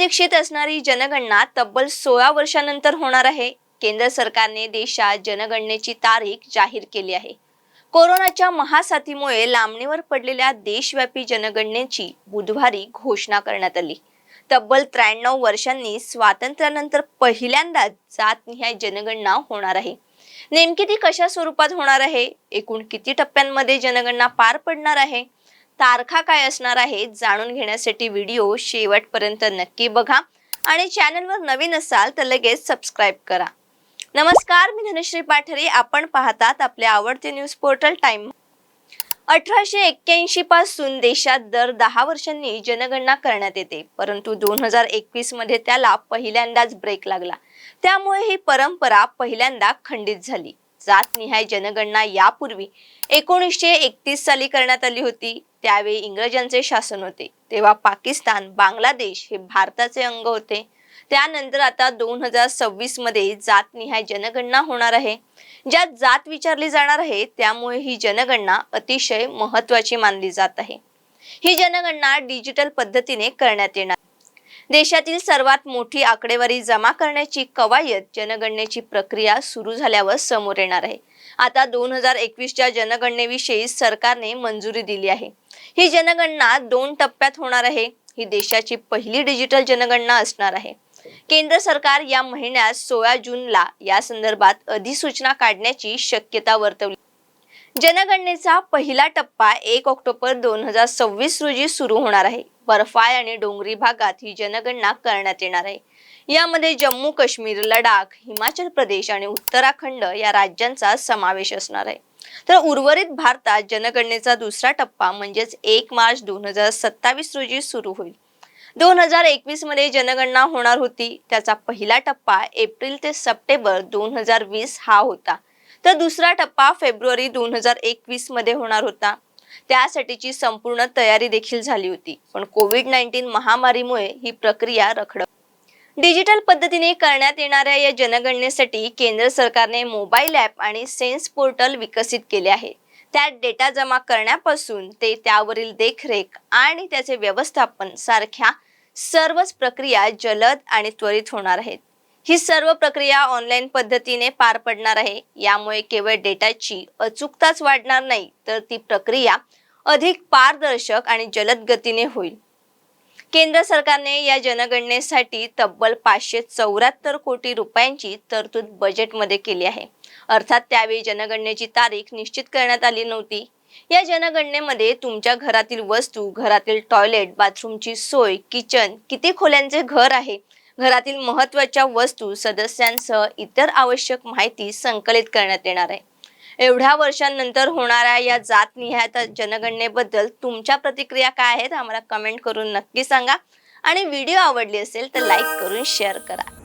अप्रतीक्षित असणारी जनगणना तब्बल सोळा वर्षानंतर होणार आहे. केंद्र सरकारने देशात जनगणनेची तारीख जाहीर केली आहे. कोरोनाच्या महासाथीमुळे लांबणीवर पडलेल्या देशव्यापी जनगणनेची बुधवारी घोषणा करण्यात आली. तब्बल त्र्याण्णव वर्षांनी स्वातंत्र्यानंतर पहिल्यांदाच जातनिहाय जनगणना होणार आहे. नेमकी ती कशा स्वरूपात होणार आहे? एकूण किती टप्प्यांमध्ये जनगणना पार पडणार आहे? तारखा काय असणार आहेत जाणून घेण्यासाठी व्हिडिओ शेवटपर्यंत नक्की बघा. आणि चॅनलवर नवीन असाल तर लगेच सबस्क्राईब करा. नमस्कार मी धनश्री पाठरे. आपण पाहतात आपले आवडते न्यूज पोर्टल टाइम अठराशे एक्क्याऐंशी पासून देशात दर दहा वर्षांनी जनगणना करण्यात येते. परंतु दोन हजार एकवीसमध्ये त्याला पहिल्यांदाच ब्रेक लागला. त्यामुळे ही परंपरा पहिल्यांदा खंडित झाली. जातनिहाय जनगणना यापूर्वी एकोणीसशे एकतीस साली करण्यात आली होती. त्यावेळी इंग्रजांचे शासन होते. तेव्हा पाकिस्तान बांगलादेश हे भारताचे अंग होते. त्यानंतर आता दोन हजार सव्वीसमध्ये जातनिहाय जनगणना होणार आहे. ज्यात जात विचारली जाणार आहे त्यामुळे ही जनगणना अतिशय महत्वाची मानली जात आहे. ही जनगणना डिजिटल पद्धतीने करण्यात येणार देशातील सर्वात मोठी आकडेवारी जमा करण्याची कवायत जनगणनेची प्रक्रिया सुरू झाल्यावर समोर येणार आहे. आता दोन हजार एकवीसच्या जनगणनेविषयी सरकारने मंजुरी दिली आहे. ही जनगणना दोन टप्प्यात होणार आहे. ही देशाची पहिली डिजिटल जनगणना असणार आहे. केंद्र सरकार या महिन्यात सोळा जूनला या संदर्भात अधिसूचना काढण्याची शक्यता वर्तवली जनगणनेचा पहिला टप्पा एक ऑक्टोबर दोन हजार सव्वीस रोजी सुरू होणार आहे. बर्फाळ आणि डोंगरी भागात ही जनगणना करण्यात येणार आहे. यामध्ये जम्मू काश्मीर लडाख हिमाचल प्रदेश आणि उत्तराखंड या राज्यांचा समावेश असणार आहे. तर उर्वरित भारतात जनगणनेचा दुसरा टप्पा म्हणजेच एक मार्च दोन हजार सत्तावीस रोजी सुरू होईल. दोन हजार एकवीसमध्ये जनगणना होणार होती. त्याचा पहिला टप्पा एप्रिल ते सप्टेंबर दोन हजार वीस हा होता. तर दुसरा टप्पा फेब्रुवारी दोन हजार एकवीसमध्ये होणार होता. त्यासाठीची संपूर्ण तयारी देखील झाली होती. पण कोविड नाईन्टीन महामारीमुळे ही प्रक्रिया रखड डिजिटल पद्धतीने करण्यात येणाऱ्या या जनगणनेसाठी केंद्र सरकारने मोबाईल ॲप आणि सेन्स पोर्टल विकसित केले आहे. त्यात डेटा जमा करण्यापासून ते त्यावरील देखरेख आणि त्याचे व्यवस्थापन सारख्या सर्वच प्रक्रिया जलद आणि त्वरित होणार आहेत. ही सर्व प्रक्रिया ऑनलाईन पद्धतीने पार पडणार आहे. यामुळे केवळ डेटाची अचूकताच वाढणार नाही तर ती प्रक्रिया अधिक पारदर्शक आणि जलद गतीने होईल. केंद्र सरकारने या जनगणनेसाठी तब्बल पाचशे चौऱ्याहत्तर कोटी रुपयांची तरतूद बजेटमध्ये केली आहे. अर्थात त्यावेळी जनगणनेची तारीख निश्चित करण्यात आली नव्हती. या जनगणनेमध्ये तुमच्या घरातील वस्तू घरातील टॉयलेट बाथरूमची सोय किचन किती खोल्यांचे घर आहे घरातील महत्त्वाच्या वस्तू सदस्यांसह इतर आवश्यक माहिती संकलित करण्यात येणार आहे. एवढ्या वर्षांनंतर होणाऱ्या या जात जातनिहाय जनगणनेबद्दल तुमच्या प्रतिक्रिया काय आहेत? आम्हाला कमेंट करून नक्की सांगा. आणि व्हिडिओ आवडली असेल तर लाईक करून शेअर करा.